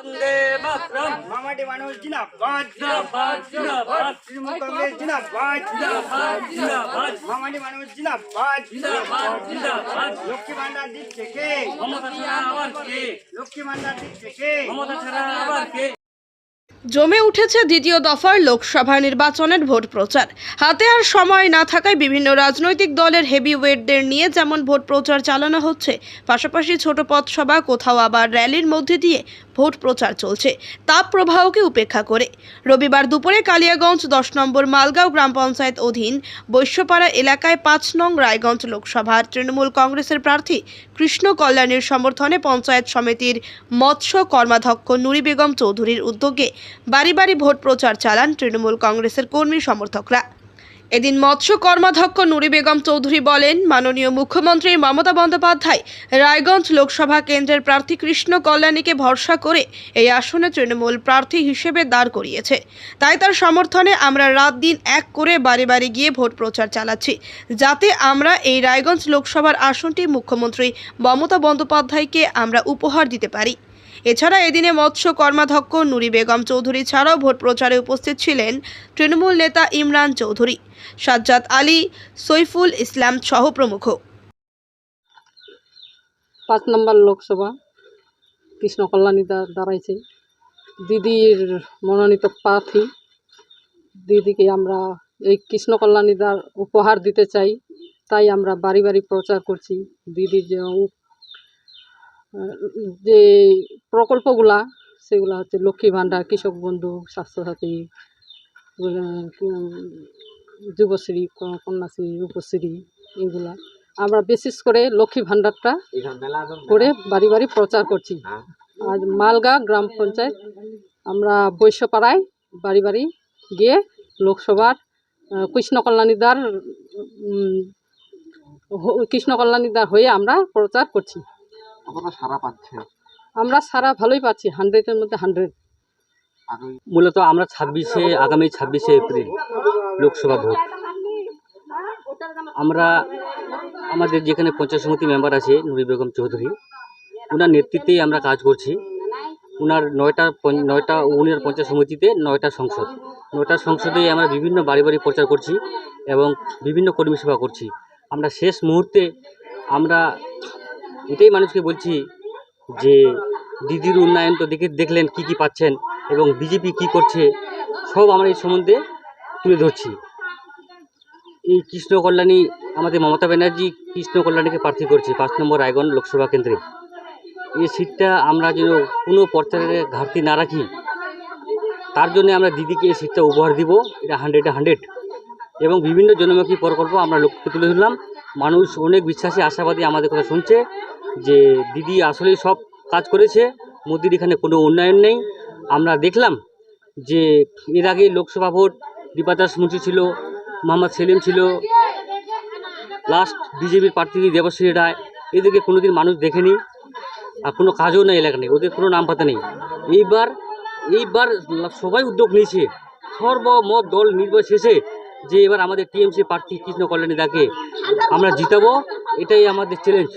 বন্দে মাতরম। মামাটি মানুষ জিনাবাদ জিন্দাবাদ জিন্দাবাদ তৃণমূল কংগ্রেস জিনাবাদ জিন্দাবাদ জিন্দাবাদ। মামাটি মানুষ জিনাবাদ জিন্দাবাদ জিন্দাবাদ। লক্ষ্মী ভান্ডার দিচ্ছে কে? মমতা ছাড়া আবার কে? লক্ষ্মী ভান্ডার দিচ্ছে কে? মমতা ছাড়া আবার কে? জমে উঠেছে দ্বিতীয় দফার লোকসভা নির্বাচনের ভোট প্রচার। হাতে আর সময় না থাকায় বিভিন্ন রাজনৈতিক দলের হেভি ওয়েটদের নিয়ে যেমন ভোট প্রচার চালানো হচ্ছে পাশাপাশি ছোট পথসভা কোথাও আবার র্যালির মধ্যে দিয়ে ভোট প্রচার চলছে। তাপ প্রবাহকে উপেক্ষা করে। রবিবার দুপুরে কালিয়াগঞ্জ দশ নম্বর মালগাঁও গ্রাম পঞ্চায়েত অধীন বৈশ্যপাড়া এলাকায় পাঁচ নং রায়গঞ্জ লোকসভার তৃণমূল কংগ্রেসের প্রার্থী কৃষ্ণ কল্যাণীর সমর্থনে পঞ্চায়েত সমিতির মৎস্য কর্মাধ্যক্ষ নুরি বেগম চৌধুরীর উদ্যোগে বাড়ি বাড়ি ভোট প্রচার চালান তৃণমূল কংগ্রেসের কর্মী সমর্থকরা। এদিন মৎস্য কর্মাধ্যক্ষ নুরি বেগম চৌধুরী বলেন, মাননীয় মুখ্যমন্ত্রী মমতা বন্দ্যোপাধ্যায় রায়গঞ্জ লোকসভা কেন্দ্রের প্রার্থী কৃষ্ণ কল্যাণীকে ভরসা করে এই আসনে তৃণমূল প্রার্থী হিসেবে দাঁড় করিয়েছে। তাই তার সমর্থনে আমরা রাত দিন এক করে বাড়ি বাড়ি গিয়ে ভোট প্রচার চালাচ্ছি, যাতে আমরা এই রায়গঞ্জ লোকসভার আসনটি মুখ্যমন্ত্রী মমতা বন্দ্যোপাধ্যায়কে আমরা উপহার দিতে পারি। এছাড়া এদিনে মৎস্য কর্মাধ্যক্ষ নুরি বেগম চৌধুরী ছাড়াও ভোট প্রচারে উপস্থিত ছিলেন তৃণমূল নেতা ইমরান চৌধুরী, সাজ্জাদ আলী, সৈফুল ইসলাম সহ প্রমুখ। পাঁচ নম্বর লোকসভা কৃষ্ণ কল্যাণী দাঁড়াইছে। দিদির মনোনীত প্রার্থী। দিদিকে আমরা এই কৃষ্ণ কল্যাণী উপহার দিতে চাই, তাই আমরা বাড়ি বাড়ি প্রচার করছি। দিদির যে প্রকল্পগুলা সেগুলো হচ্ছে লক্ষ্মী ভাণ্ডার কৃষক বন্ধু স্বাস্থ্যসাথী যুবশ্রী কন্যাশ্রী রূপশ্রী এগুলা। আমরা বিশেষ করে লক্ষ্মী ভাণ্ডারটা করে বাড়ি বাড়ি প্রচার করছি। আর মালগা গ্রাম পঞ্চায়েত আমরা বৈশ্যপাড়ায় বাড়ি বাড়ি গিয়ে লোকসভার কৃষ্ণ কল্যাণীদার কৃষ্ণ কল্যাণীদার হয়ে আমরা প্রচার করছি। কতটা সারা পাচ্ছে? আমরা সারা ভালোই পাচ্ছি হান্ড্রেডের মধ্যে হান্ড্রেড মূলত আমরা ছাব্বিশে আগামী ছাব্বিশে এপ্রিল লোকসভা ভোট। আমরা আমাদের যেখানে পঞ্চায়েত সমিতি মেম্বার আছে নুরি বেগম চৌধুরী ওনার নেতৃত্বেই আমরা কাজ করছি। ওনার নয়টা নয়টা উনির পঞ্চায়েত সমিতিতে নয়টা সংসদ। নয়টা সংসদে আমরা বিভিন্ন বাড়ি বাড়ি প্রচার করছি এবং বিভিন্ন কর্মী সেবা করছি। আমরা শেষ মুহূর্তে আমরা এটাই মানুষকে বলছি যে দিদির উন্নয়ন তো দেখে দেখলেন কি কি পাচ্ছেন এবং বিজেপি কি করছে, সব আমরা এই সম্বন্ধে তুলে ধরছি। এই কৃষ্ণ কল্যাণী, আমাদের মমতা ব্যানার্জি কৃষ্ণ কল্যাণীকে প্রার্থী করছে পাঁচ নম্বর রায়গঞ্জ লোকসভা কেন্দ্রে। এই সিটটা আমরা যেন কোনো প্রচারের ঘাটতি না রাখি, তার জন্য আমরা দিদিকে এই সিটটা উপহার দিব, এটা হান্ড্রেডে হান্ড্রেড এবং বিভিন্ন জনমুখী প্রকল্প আমরা লক্ষ্য তুলে ধরলাম। মানুষ অনেক বিশ্বাসী, আশাবাদী আমাদের কথা শুনছে। যে দিদি আসলেই সব কাজ করেছে, মোদির এখানে কোনো উন্নয়ন নেই। আমরা দেখলাম যে এর আগে লোকসভা ভোট দীপাদাস মুন্সি ছিল, মোহাম্মদ সেলিম ছিল লাস্ট বিজেপির প্রার্থী দেবশ্রী রায়, এদেরকে কোনোদিন মানুষ দেখেনি আর কোনো কাজও নেই এলাকা নেই, ওদের কোনো নাম পাতা নেই। এইবার এইবার সবাই উদ্যোগ নিয়েছে, সর্বমত দল নির্বিশেষে যে এবার আমাদের টিএমসি প্রার্থী কৃষ্ণ কল্যাণী দাকে আমরা জিতাবো, এটাই আমাদের চ্যালেঞ্জ